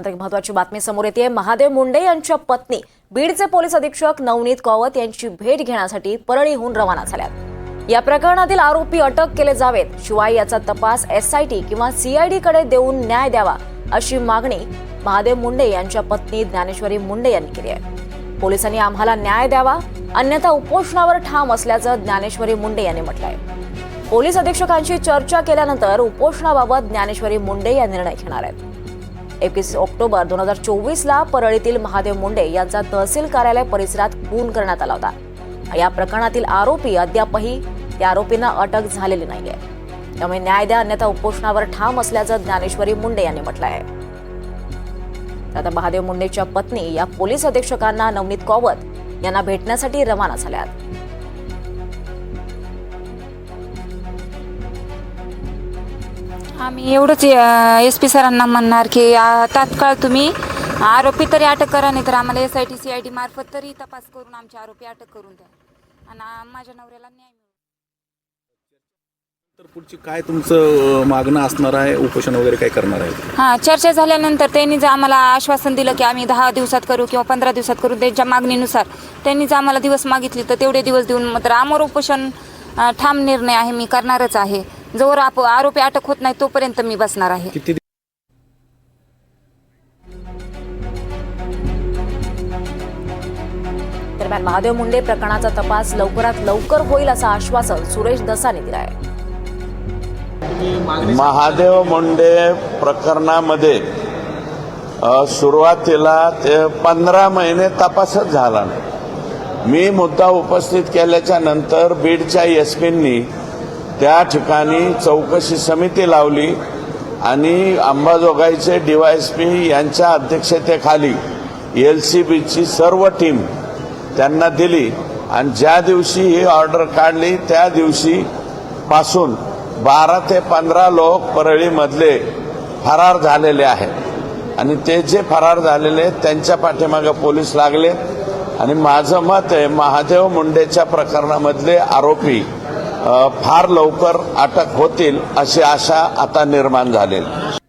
नंतर महत्वाची बातमी समोर येते महादेव मुंडे यांच्या पत्नी बीडचे पोलीस अधीक्षक नवनीत कौवत यांची भेट घेण्यासाठी परळीहून रवाना झाल्यात. या प्रकरणातील आरोपी अटक केले जावेत. शिवाय याचा तपास एसआयटी किंवा सीआयडी कडे देऊन न्याय द्यावा अशी मागणी महादेव मुंडे यांच्या पत्नी ज्ञानेश्वरी मुंडे यांनी केली आहे. पोलिसांनी आम्हाला न्याय द्यावा अन्यथा उपोषणावर ठाम असल्याचं ज्ञानेश्वरी मुंडे यांनी म्हटलंय. पोलीस अधीक्षकांशी चर्चा केल्यानंतर उपोषणाबाबत ज्ञानेश्वरी मुंडे या निर्णय घेणार आहेत. एकवीस ऑक्टोबर दोन हजार चोवीसला परळीतील महादेव मुंडे यांचा तहसील कार्यालय परिसरात खून करण्यात आला होता. या प्रकरणातील आरोपी अद्यापही त्या आरोपींना अटक झालेली नाहीये. त्यामुळे न्याय द्या अन्यथा उपोषणावर ठाम असल्याचं ज्ञानेश्वरी मुंडे यांनी म्हटलं आहे आता महादेव मुंडेच्या पत्नी या पोलीस अधीक्षकांना नवनीत कौवत यांना भेटण्यासाठी रवाना झाल्यात. आम्ही एवढंच एस पी सरांना म्हणणार की आ, तात्काळ तुम्ही आरोपी तरी अटक करा नाही तर आम्हाला S I T C I T मार्फत तरी तपास करून आमचे आरोपी अटक करून द्या. आणि आ, माझ्या नवऱ्याला न्याय मिळेल तर पुढची काय तुमचं अ, मागणं असणार आहे? उपोषण वगैरे काय करणार आहे? हां चर्चा झाल्यानंतर त्यांनी जर आम्हाला आश्वासन दिलं की आम्ही दहा दिवसात करू किंवा पंधरा दिवसात करू त्यांच्या मागणीनुसार त्यांनी जर आम्हाला दिवस मागितले तर तेवढे दिवस देऊन मात्र आमोर उपोषण अ, ठाम निर्णय आहे मी करणारच आहे. जोवर आप आरोपी अटक होत नाही तोपर्यंत मी बसणार आहे. किती दरम्यान महादेव मुंडे प्रकरणाचा तपास लवकरात लवकर होईल असं आश्वासन सुरेश दसानी दिलं आहे महादेव मुंडे प्रकरणामध्ये अ, सुरुवातीला ते पंधरा महिने तपासच झाला नाही. मी मुद्दा उपस्थित केल्याच्यानंतर बीडच्या एस पींनी त्या ठिकाणी चौकशी समिती लावली आणि अंबाजोगाईचे डीवायएसपी यांच्या अध्यक्षतेखाली एल सी बीची सर्व टीम त्यांना दिली आणि ज्या दिवशी ही ऑर्डर काढली त्या दिवशी पासून बारा ते पंधरा लोक परळीमधले फरार झालेले आहेत. आणि ते जे फरार झालेले आहेत, त्यांच्या पाठीमागे पोलीस लागले. आणि माझं मत आहे महादेव मुंडेच्या प्रकरणामधले आरोपी फार लवकर अटक होतील अशी आशा आता निर्माण झालेली.